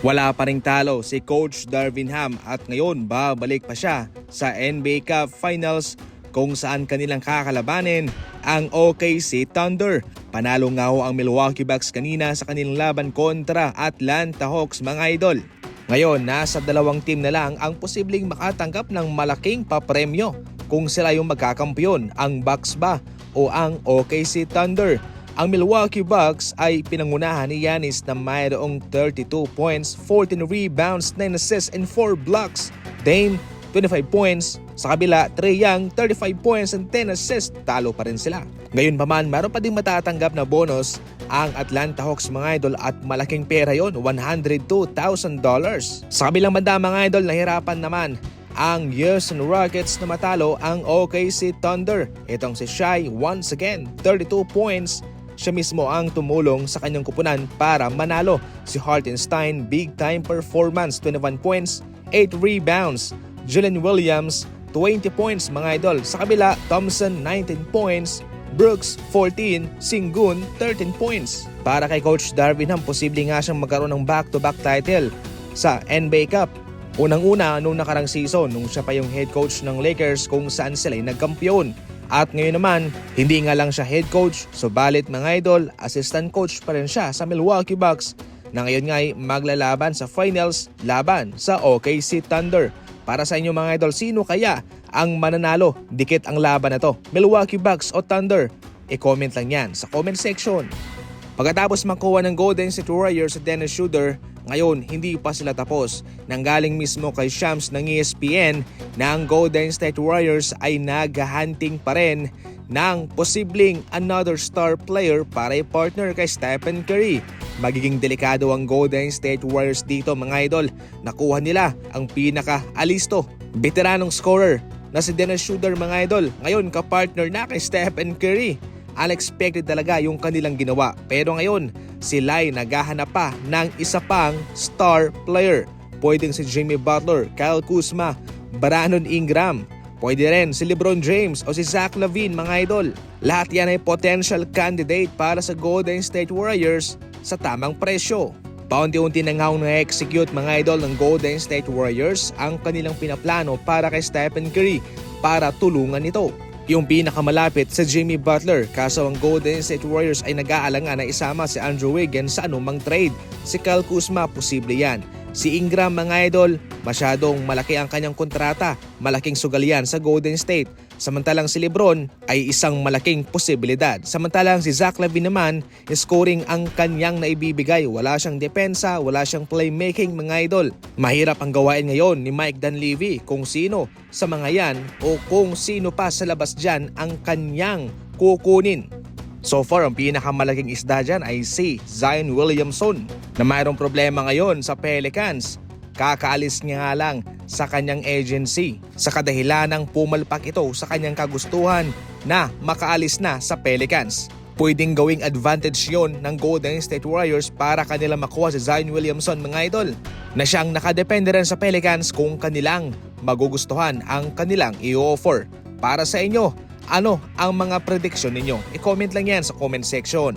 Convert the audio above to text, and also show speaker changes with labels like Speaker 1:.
Speaker 1: Wala pa ring talo si Coach Darvin Ham at ngayon babalik pa siya sa NBA Cup Finals kung saan kanilang kakalabanin ang OKC Thunder. Panalo nga ho ang Milwaukee Bucks kanina sa kanilang laban kontra Atlanta Hawks mga idol. Ngayon, nasa dalawang team na lang ang posibleng makatanggap ng malaking papremyo kung sila yung magkakampiyon, ang Bucks ba o ang OKC Thunder. Ang Milwaukee Bucks ay pinangunahan ni Giannis na mayroong 32 points, 14 rebounds, 9 assists, and 4 blocks. Dame, 25 points. Sa kabila, Trey Young, 35 points and 10 assists. Talo pa rin sila. Ngayon pa man, meron pa ding matatanggap na bonus ang Atlanta Hawks mga idol at malaking pera yon, $102,000. Sa kabilang banda mga idol, nahirapan naman ang Houston Rockets na matalo ang OKC Thunder. Itong si Shai once again, 32 points. Siya mismo ang tumulong sa kanyang kupunan para manalo. Si Hartenstein, big time performance, 21 points, 8 rebounds. Julian Williams, 20 points mga idol. Sa kabila, Thompson, 19 points. Brooks, 14. Singun, 13 points. Para kay Coach Darvin Ham, posible nga siyang magkaroon ng back-to-back title sa NBA Cup. Unang-una nung nakarang season nung siya pa yung head coach ng Lakers kung saan sila ay nagkampiyon. At ngayon naman, hindi nga lang siya head coach, subalit mga idol, assistant coach pa rin siya sa Milwaukee Bucks na ngayon nga ay maglalaban sa finals laban sa OKC Thunder. Para sa inyo mga idol, sino kaya ang mananalo? Dikit ang laban na to. Milwaukee Bucks o Thunder? I-comment lang yan sa comment section. Pagkatapos makuha ng Golden State Warriors sa Dennis Schroeder, ngayon hindi pa sila tapos. Nanggaling mismo kay Shams ng ESPN na ang Golden State Warriors ay naghahunting pa rin ng posibleng another star player para i-partner kay Stephen Curry. Magiging delikado ang Golden State Warriors dito mga idol. Nakuha nila ang pinaka-alisto, veteranong scorer na si Dennis Schroeder mga idol. Ngayon kapartner na kay Stephen Curry unexpected talaga yung kanilang ginawa. Pero ngayon, sila ay naghahanap pa ng isa pang star player. Pwedeng si Jimmy Butler, Kyle Kuzma, Brandon Ingram, Pwede rin si Lebron James o si Zach Lavine mga idol. Lahat yan ay potential candidate para sa Golden State Warriors sa tamang presyo. Paunti-unti na nga na-execute mga idol ng Golden State Warriors ang kanilang pinaplano para kay Stephen Curry para tulungan ito. Yung pinakamalapit sa Jimmy Butler kaso ang Golden State Warriors ay nag-aalangan na isama si Andrew Wiggins sa anumang trade. Si Kyle Kuzma posible yan. Si Ingram mga idol, masyadong malaki ang kanyang kontrata, malaking sugal yan sa Golden State. Samantalang si Lebron ay isang malaking posibilidad. Samantalang si Zach Lavine naman, scoring ang kanyang naibibigay. Wala siyang depensa, wala siyang playmaking mga idol. Mahirap ang gawain ngayon ni Mike Dunleavy kung sino sa mga yan o kung sino pa sa labas dyan ang kanyang kukunin. So far, ang pinakamalaking isda dyan ay si Zion Williamson na mayroong problema ngayon sa Pelicans. Kakaalis niya nga lang sa kanyang agency sa kadahilan ng pumalpak ito sa kanyang kagustuhan na makaalis na sa Pelicans. Pwedeng gawing advantage yon ng Golden State Warriors para kanila makuha si Zion Williamson mga idol na siyang nakadepende rin sa Pelicans kung kanilang magugustuhan ang kanilang i-offer. Para sa inyo, ano ang mga prediction ninyo? I-comment lang yan sa comment section.